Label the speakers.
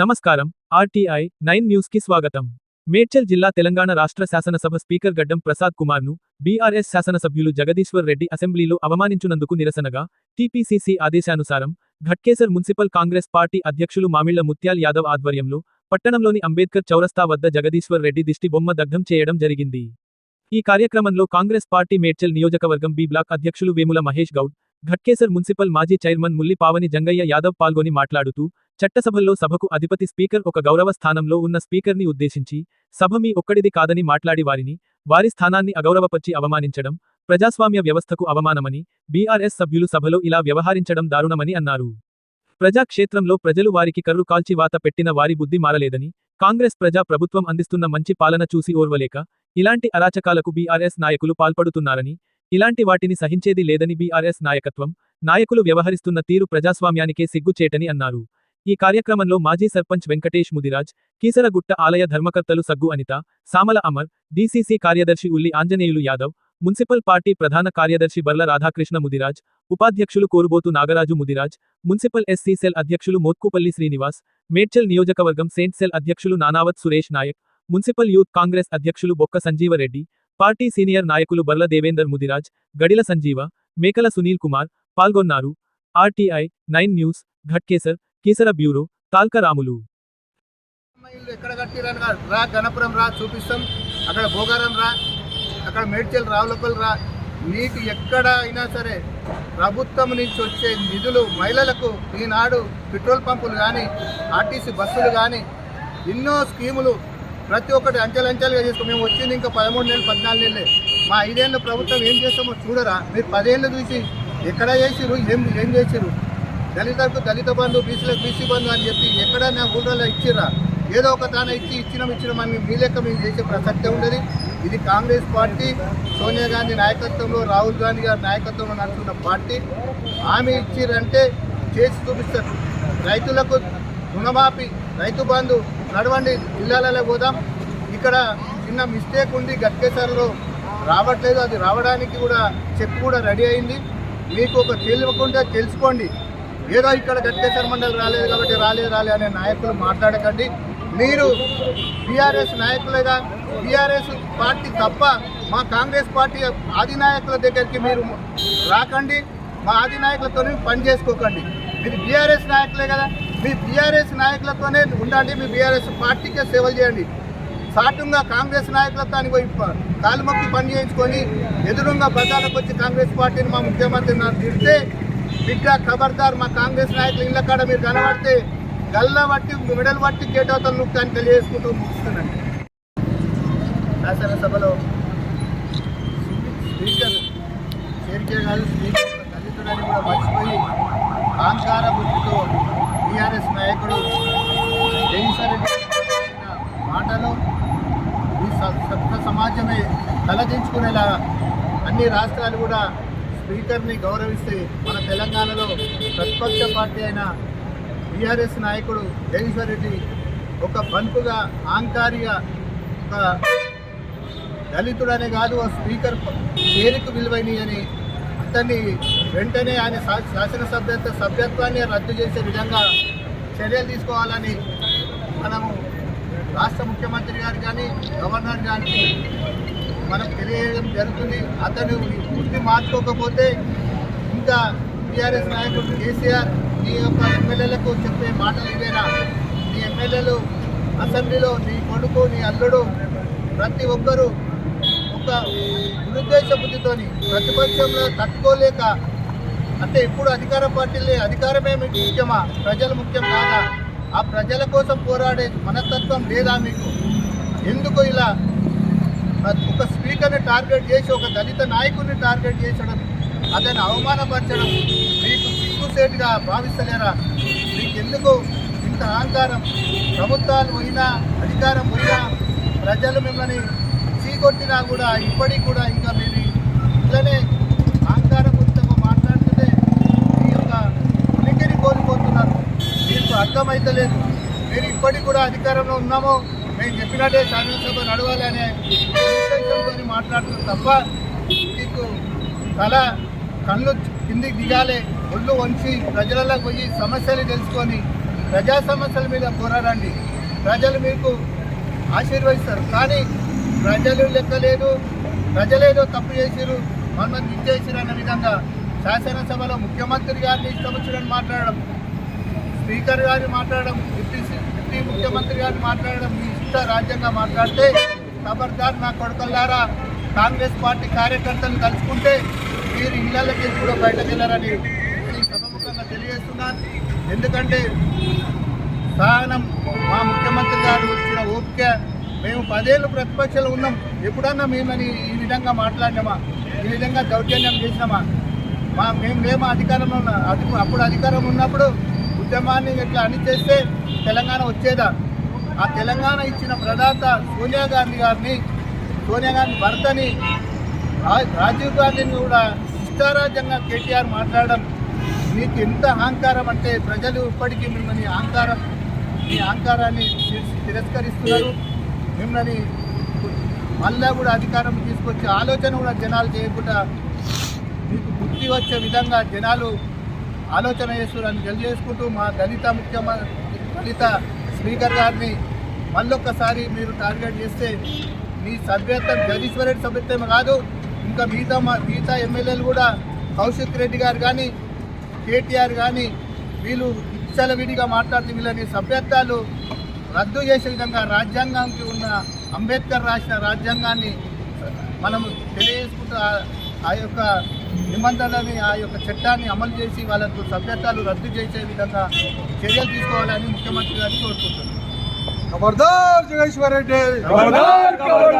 Speaker 1: నమస్కారం. RTI nine న్యూస్కి స్వాగతం. మేడ్చల్ జిల్లా తెలంగాణ రాష్ట్ర శాసనసభ స్పీకర్ గడ్డం ప్రసాద్ కుమార్ను బీఆర్ఎస్ శాసనసభ్యులు జగదీశ్వర్ రెడ్డి అసెంబ్లీలో అవమానించినందుకు నిరసనగా టీపీసీసీ ఆదేశానుసారం ఘట్కేసర్ మున్సిపల్ కాంగ్రెస్ పార్టీ అధ్యక్షులు మామిళ్ళ ముత్యాల్ యాదవ్ ఆధ్వర్యంలో పట్టణంలోని అంబేద్కర్ చౌరస్తా వద్ద జగదీశ్వర్ రెడ్డి దిష్టి బొమ్మ దగ్ధం చేయడం జరిగింది. ఈ కార్యక్రమంలో కాంగ్రెస్ పార్టీ మేడ్చల్ నియోజకవర్గం బి బ్లాక్ అధ్యక్షులు వేముల మహేష్ గౌడ్ ఘట్కేసర్ మున్సిపల్ మాజీ చైర్మన్ ముల్లి పావని జంగయ్య యాదవ్ పాల్గొని మాట్లాడుతూ చట్టసభల్లో సభకు అధిపతి స్పీకర్ ఒక గౌరవ స్థానంలో ఉన్న స్పీకర్ని ఉద్దేశించి సభ మీ ఒక్కడిది కాదని మాట్లాడి వారిని వారి స్థానాన్ని అగౌరవపరిచి అవమానించడం ప్రజాస్వామ్య వ్యవస్థకు అవమానమని బీఆర్ఎస్ సభ్యులు సభలో ఇలా వ్యవహరించడం దారుణమని అన్నారు. ప్రజాక్షేత్రంలో ప్రజలు వారికి కర్రు కాల్చి వాత పెట్టిన వారి బుద్ధి మారలేదని కాంగ్రెస్ ప్రజా ప్రభుత్వం అందిస్తున్న మంచి పాలన చూసి ఓర్వలేక ఇలాంటి అరాచకాలకు బీఆర్ఎస్ నాయకులు పాల్పడుతున్నారని ఇలాంటి వాటిని సహించేది లేదని బీఆర్ఎస్ నాయకత్వం నాయకులు వ్యవహరిస్తున్న తీరు ప్రజాస్వామ్యానికే సిగ్గుచేటని అన్నారు. ఈ కార్యక్రమంలో మాజీ సర్పంచ్ వెంకటేష్ ముదిరాజ్ కీసరగుట్ట ఆలయ ధర్మకర్తలు సగ్గు అనిత సామల అమర్ డీసీసీ కార్యదర్శి ఉల్లి ఆంజనేయులు యాదవ్ మున్సిపల్ పార్టీ ప్రధాన కార్యదర్శి బర్ల రాధాకృష్ణ ముదిరాజ్ ఉపాధ్యక్షులు Korubothu Nagaraju Mudiraj municipal SC cell అధ్యక్షులు మోత్కుపల్లి శ్రీనివాస్ మేడ్చల్ నియోజకవర్గం సెయింట్ సెల్ అధ్యక్షులు నానావత్ సురేష్ నాయక్ మున్సిపల్ యూత్ కాంగ్రెస్ అధ్యక్షులు బొక్క సంజీవరెడ్డి పార్టీ సీనియర్ నాయకులు బర్ల దేవేందర్ ముదిరాజ్ గడిల సంజీవ మేకల సునీల్ కుమార్ పాల్గొన్నారు. RTI nine news Ghatkesar Keesara bureau
Speaker 2: Talkaramulu ఎక్కడ కట్టిరని రా- రా గణపురం రా చూపిస్తాం. అక్కడ భోగారం రా అక్కడ మేడ్చల్ రావులపల్ రా. నీకు ఎక్కడ అయినా సరే ప్రభుత్వం నుంచి వచ్చే నిధులు మహిళలకు ఈనాడు పెట్రోల్ పంపులు కానీ ఆర్టీసీ బస్సులు కానీ ఎన్నో స్కీములు ప్రతి ఒక్కటి అంచెలంచెలుగా చేసుకో మేము వచ్చింది ఇంకా పదమూడు నెలలు పద్నాలుగు నెలలే. మా ఐదేళ్ళ ప్రభుత్వం ఏం చేస్తామో చూడరా. మీరు పదేళ్ళు చూసి ఎక్కడ చేసిరు ఏం ఏం చేసిరు దళితులకు దళిత బంధు బీసీలకు బీసీ బంధు అని చెప్పి ఎక్కడైనా ఊళ్ళలో ఇచ్చిర్రా? ఏదో ఒక తాన ఇచ్చి ఇచ్చినాం ఇచ్చినాం అని మీ లెక్క మేము చేసే ప్రసక్తే ఉండదు. ఇది కాంగ్రెస్ పార్టీ సోనియా గాంధీ నాయకత్వంలో రాహుల్ గాంధీ గారి నాయకత్వంలో నడుస్తున్న పార్టీ. హామీ ఇచ్చిరంటే చేసి చూపిస్తారు. రైతులకు రుణమాఫీ రైతు బంధు నడవండి జిల్లాలలో పోదాం. ఇక్కడ చిన్న మిస్టేక్ ఉంది గట్కేసర్లో రావట్లేదు. అది రావడానికి కూడా చెక్ కూడా రెడీ అయింది. మీకు ఒక తెలియకుండా తెలుసుకోండి. ఏదో ఇక్కడ గట్కేశ్వర మండలి రాలేదు కాబట్టి రాలేదు రాలేదు అనే నాయకులు మాట్లాడకండి. మీరు బీఆర్ఎస్ నాయకులుగా బీఆర్ఎస్ పార్టీ తప్ప మా కాంగ్రెస్ పార్టీ అధినాయకుల దగ్గరికి మీరు రాకండి మా అధినాయకులతో పని చేసుకోకండి మీరు బీఆర్ఎస్ నాయకులే కదా మీ బీఆర్ఎస్ నాయకులతోనే ఉండండి మీ బీఆర్ఎస్ పార్టీకే సేవలు చేయండి. సాటుగా కాంగ్రెస్ నాయకులతో అని పోయి ప- పని చేయించుకొని ఎదురుగా ప్రజలకు వచ్చి కాంగ్రెస్ పార్టీని మా ముఖ్యమంత్రి నాకు తిడితే బిడ్డ ఖబర్దార్ మా కాంగ్రెస్ నాయకులు ఇళ్ళ కాడ మీరు కనబడితే గల్ల బట్టి మెడల్ బట్టి కేటవతలు నొక్కాన్ని తెలియజేసుకుంటూ ముగిస్తున్నాను. శాసనసభలో స్పీకర్ చేరికే కాదు స్పీకర్ ఒక దళితుడని కూడా మర్చిపోయి అహంకార బుద్ధితో టీఆర్ఎస్ నాయకుడు జయసరెడ్డి మాటలు ఈ స- సభ్య సమాజమే తలదించుకునేలా అన్ని రాష్ట్రాలు కూడా స్పీకర్ని గౌరవిస్తే మన తెలంగాణలో ప్రతిపక్ష పార్టీ అయిన బీఆర్ఎస్ నాయకుడు జగదీశ్వర్ రెడ్డి ఒక బంపుగా ఆంకారిగా ఒక దళితుడనే కాదు ఓ స్పీకర్ పేరుకు విలువైనవి అని అతన్ని వెంటనే ఆయన శా- శాసనసభ్యత్వ సభ్యత్వాన్ని రద్దు చేసే విధంగా చర్యలు తీసుకోవాలని మనము రాష్ట్ర ముఖ్యమంత్రి గారు కానీ గవర్నర్ గారికి మనం తెలియజేయడం జరుగుతుంది. అతను వృత్తి మార్చుకోకపోతే ఇంకా టీఆర్ఎస్ నాయకుడు కేసీఆర్ నీ యొక్క ఎమ్మెల్యేలకు చెప్పే మాటలు ఇవేనా? నీ ఎమ్మెల్యేలు అసెంబ్లీలో నీ కొడుకు నీ అల్లుడు ప్రతి ఒక్కరూ ఒక నిరుద్దేశ బుద్ధితోని ప్రతిపక్షంలో తట్టుకోలేక అంటే ఇప్పుడు అధికార పార్టీలే అధికారమే మీకు ముఖ్యమా? ప్రజలు ముఖ్యం కాదా? ఆ ప్రజల కోసం పోరాడే మనస్తత్వం లేదా మీకు? ఎందుకు ఇలా ఒక స్పీకర్ని టార్గెట్ చేసి ఒక దళిత నాయకుడిని టార్గెట్ చేసడం అతన్ని అవమానపరచడం మీకు సిగ్గుసేటుగా భావిస్తలేరా? మీకు ఎందుకు ఇంత అహంకారం? ప్రభుత్వాలు పోయినా అధికారం పోయినా ప్రజలు మిమ్మల్ని చీకొట్టినా కూడా ఇప్పటికి కూడా ఇంకా మీరు ఇట్లనే అహంకారపూరితంగా మాట్లాడుతుంటే మీ యొక్క ఉనికిని కోల్పోతున్నారు. మీకు అర్థమైతలేదు. మీరు ఇప్పటికి కూడా అధికారంలో ఉన్నామో మేము చెప్పినట్టే శాసనసభ నడవాలి అనే ఉద్దేశంతో మాట్లాడుతుంది తప్ప మీకు తల కళ్ళు కిందికి దిగాలి ఒళ్ళు వంచి ప్రజలలో పోయి సమస్యలు తెలుసుకొని ప్రజా సమస్యల మీద పోరాడండి. ప్రజలు మీకు ఆశీర్వదిస్తారు. కానీ ప్రజలు లెక్కలేదు ప్రజలేదో తప్పు చేసిరు మనం ఇచ్చేసిరు అన్న విధంగా శాసనసభలో ముఖ్యమంత్రి గారిని ఇష్టం మాట్లాడడం స్పీకర్ గారిని మాట్లాడడం డిప్యూటీ డిప్యూటీ ముఖ్యమంత్రి గారిని మాట్లాడడం మీ ఇష్ట రాజ్యంగా మాట్లాడితే ఖబర్దార్ నా కొడుకల్లారా కాంగ్రెస్ పార్టీ కార్యకర్తలు కలుసుకుంటే మీరు ఇళ్ళకి కూడా బయటకు వెళ్ళారని సభముఖంగా తెలియజేస్తున్నాను. ఎందుకంటే సహనం మా ముఖ్యమంత్రి గారు ఇచ్చిన ఓపిక మేము పదేళ్ళు ప్రతిపక్షాలు ఉన్నాం. ఎప్పుడన్నా మేమని ఈ విధంగా మాట్లాడినామా? ఈ విధంగా దౌర్జన్యం చేసినామా? మా మేము మేము అధికారంలో ఉన్నా అప్పుడు అధికారం ఉన్నప్పుడు ఉద్యమాన్ని ఇట్లా అణిచేస్తే తెలంగాణ వచ్చేదా? ఆ తెలంగాణ ఇచ్చిన ప్రదాత సోనియా గాంధీ గారిని సోనియా గాంధీ భర్తని రా- రాజీవ్ గాంధీని కూడా ఇష్టారాజ్యంగా కేటీఆర్ మాట్లాడడం మీకు ఎంత అహంకారం అంటే ప్రజలు ఇప్పటికీ మిమ్మల్ని అహంకారం మీ అహంకారాన్ని తిరస్కరిస్తున్నారు. మిమ్మల్ని మళ్ళా కూడా అధికారం తీసుకొచ్చే ఆలోచన కూడా జనాలు చేయకుండా మీకు బుద్ధి వచ్చే విధంగా జనాలు ఆలోచన చేస్తున్నారని తెలియజేసుకుంటూ మా దళిత ముఖ్యమంత్రి దళిత స్పీకర్ గారిని మళ్ళొక్కసారి మీరు టార్గెట్ చేస్తే మీ సభ్యత్వం జగదీశ్వరెడ్డి సభ్యత్వం కాదు ఇంకా మిగతా మా మిగతా ఎమ్మెల్యేలు కూడా కౌశిక్ రెడ్డి గారు కానీ కేటీఆర్ కానీ వీళ్ళు విడిగా మాట్లాడుతూ వీళ్ళని సభ్యత్వాలు రద్దు చేసే విధంగా రాజ్యాంగానికి ఉన్న అంబేద్కర్ రాసిన రాజ్యాంగాన్ని మనం తెలియజేసుకుంటూ ఆ యొక్క నిబంధనలని ఆ యొక్క చట్టాన్ని అమలు చేసి వాళ్ళకు సభ్యత్వాలు రద్దు చేసే విధంగా చర్యలు తీసుకోవాలని ముఖ్యమంత్రి గారిని
Speaker 3: కోరుకుంటున్నారు జగేశ్వర్ రెడ్డి!